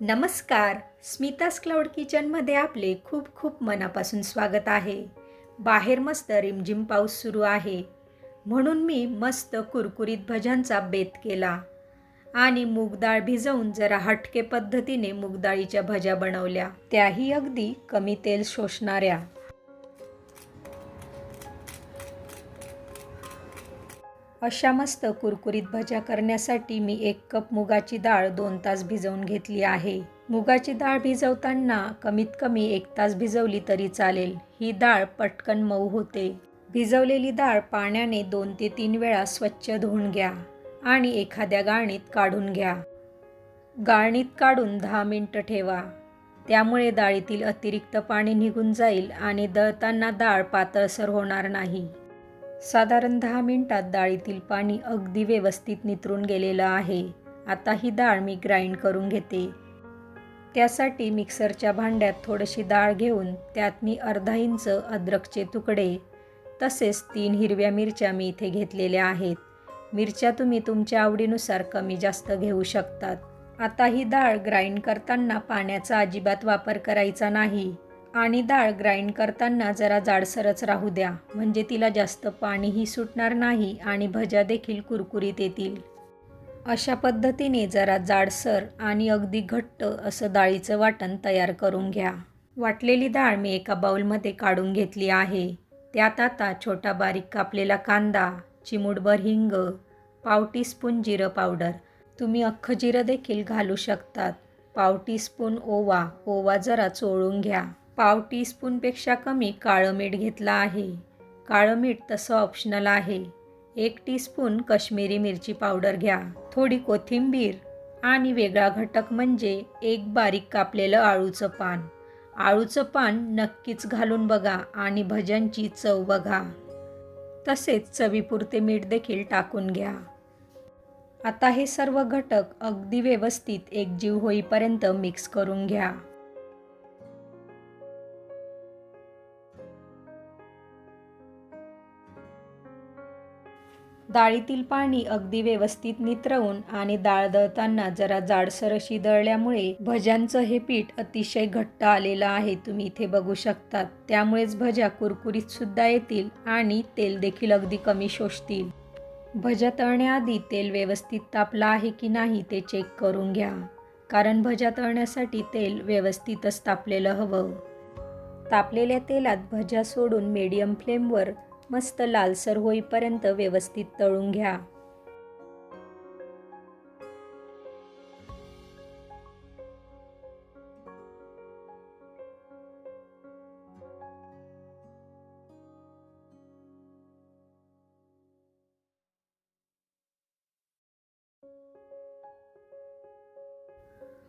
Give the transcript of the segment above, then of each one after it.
नमस्कार. स्मितास क्लाउड किचनमध्ये आपले खूप खूप मनापासून स्वागत आहे. बाहेर मस्त रिमझिम पाऊस सुरू आहे. म्हणून मी मस्त कुरकुरीत भज्यांचा बेत केला. आणि मूगडाळ भिजवून जरा हटके पद्धतीने मूगडाळीच्या भज्या बनवल्या. त्याही अगदी कमी तेल शोषणाऱ्या. अशा मस्त कुरकुरीत भज्या करण्यासाठी मी एक कप मुगाची डाळ दोन तास भिजवून घेतली आहे. मुगाची डाळ भिजवताना कमीत कमी एक तास भिजवली तरी चालेल. ही डाळ पटकन मऊ होते. भिजवलेली डाळ पाण्याने दोन ते तीन वेळा स्वच्छ धुवून घ्या आणि एखाद्या गाळणीत काढून घ्या. गाळणीत काढून दहा मिनटं ठेवा. त्यामुळे डाळीतील अतिरिक्त पाणी निघून जाईल आणि दळताना डाळ पातळसर होणार नाही. साधारण दहा मिनटात डाळीतील पाणी अगदी व्यवस्थित नितरून गेलेलं आहे. आता ही डाळ मी ग्राइंड करून घेते. त्यासाठी मिक्सरच्या भांड्यात थोडीशी डाळ घेऊन त्यात मी अर्धा इंच अद्रकचे तुकडे तसेच तीन हिरव्या मिरच्या मी इथे घेतलेल्या आहेत. मिरच्या तुम्ही तुमच्या आवडीनुसार कमी जास्त घेऊ शकतात. आता ही डाळ ग्राइंड करताना पाण्याचा अजिबात वापर करायचा नाही. आणि डाळ ग्राइंड करताना जरा जाडसरच राहू द्या. म्हणजे तिला जास्त पाणीही सुटणार नाही आणि भज्या देखील कुरकुरीत येतील. अशा पद्धतीने जरा जाडसर आणि अगदी घट्ट असं डाळीचं वाटण तयार करून घ्या. वाटलेली डाळ मी एका बाऊलमध्ये काढून घेतली आहे. त्यात आता छोटा बारीक कापलेला कांदा चिमूटभर हिंग पाव टीस्पून जिरं पावडर. तुम्ही अख्खं जिरं देखील घालू शकतात. पाव टीस्पून ओवा ओवा जरा चोळून घ्या. पाव टीस्पूनपेक्षा कमी काळं मीठ घेतलं आहे. काळं मीठ तसं ऑप्शनल आहे. एक टीस्पून कश्मीरी मिरची पावडर घ्या. थोडी कोथिंबीर आणि वेगळा घटक म्हणजे एक बारीक कापलेलं आळूचं पान. आळूचं पान नक्कीच घालून बघा आणि भजनची चव बघा. तसेच चवीपुरते मीठ देखील टाकून घ्या. आता हे सर्व घटक अगदी व्यवस्थित एकजीव होईपर्यंत मिक्स करून घ्या. डाळीतील पाणी अगदी व्यवस्थित नितरवून आणि डाळ दळताना जरा जाडसर अशी दळल्यामुळे भज्यांचं हे पीठ अतिशय घट्ट आलेलं आहे. तुम्ही इथे बघू शकतात. त्यामुळेच भज्या कुरकुरीत सुद्धा येतील आणि तेल देखील अगदी कमी शोषतील. भज्या तळण्याआधी तेल व्यवस्थित तापलं आहे की नाही ते चेक करून घ्या. कारण भज्या तळण्यासाठी तेल व्यवस्थितच तापलेलं हवं. तापलेल्या तेलात भज्या सोडून मीडियम फ्लेमवर मस्त लालसर होईपर्यंत व्यवस्थित तळून घ्या.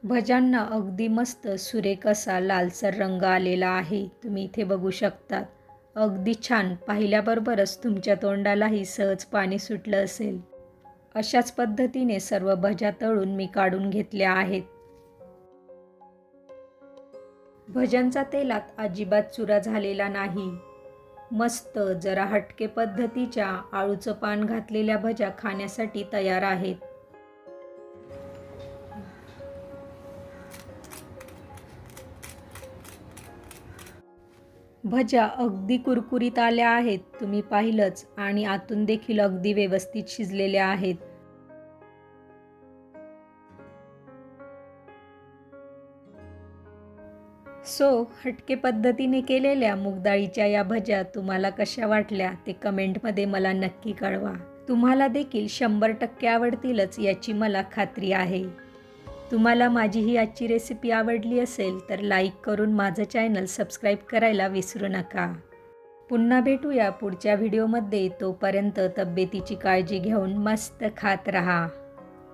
भज्यांना अगदी मस्त सुरेख असा लालसर रंग आलेला आहे. तुम्ही इथे बघू शकतात. अगदी छान. पाहिल्याबरोबरच तुमच्या तोंडालाही सहज पाणी सुटलं असेल. अशाच पद्धतीने सर्व भज्या तळून मी काढून घेतल्या आहेत. भज्यांचा तेलात अजिबात चुरा झालेला नाही. मस्त जरा हटके पद्धतीच्या आळूचं पान घातलेल्या भज्या खाण्यासाठी तयार आहेत. भज्या अगदी कुरकुरीत आल्या आहेत तुम्ही पाहिलंच आणि आतून देखील अगदी व्यवस्थित शिजलेल्या आहेत. सो हटके पद्धतीने केलेल्या मुगडाळीच्या या भज्या तुम्हाला कशा वाटल्या ते कमेंटमध्ये मला नक्की कळवा. तुम्हाला देखील शंभर टक्के आवडतीलच याची मला खात्री आहे. तुम्हाला माझी ही आजची रेसिपी आवडली असेल तर लाईक करून माझं चॅनल सबस्क्राईब करायला विसरू नका. पुन्हा भेटूया पुढच्या व्हिडिओमध्ये तोपर्यंत तब्येतीची काळजी घेऊन मस्त खात रहा.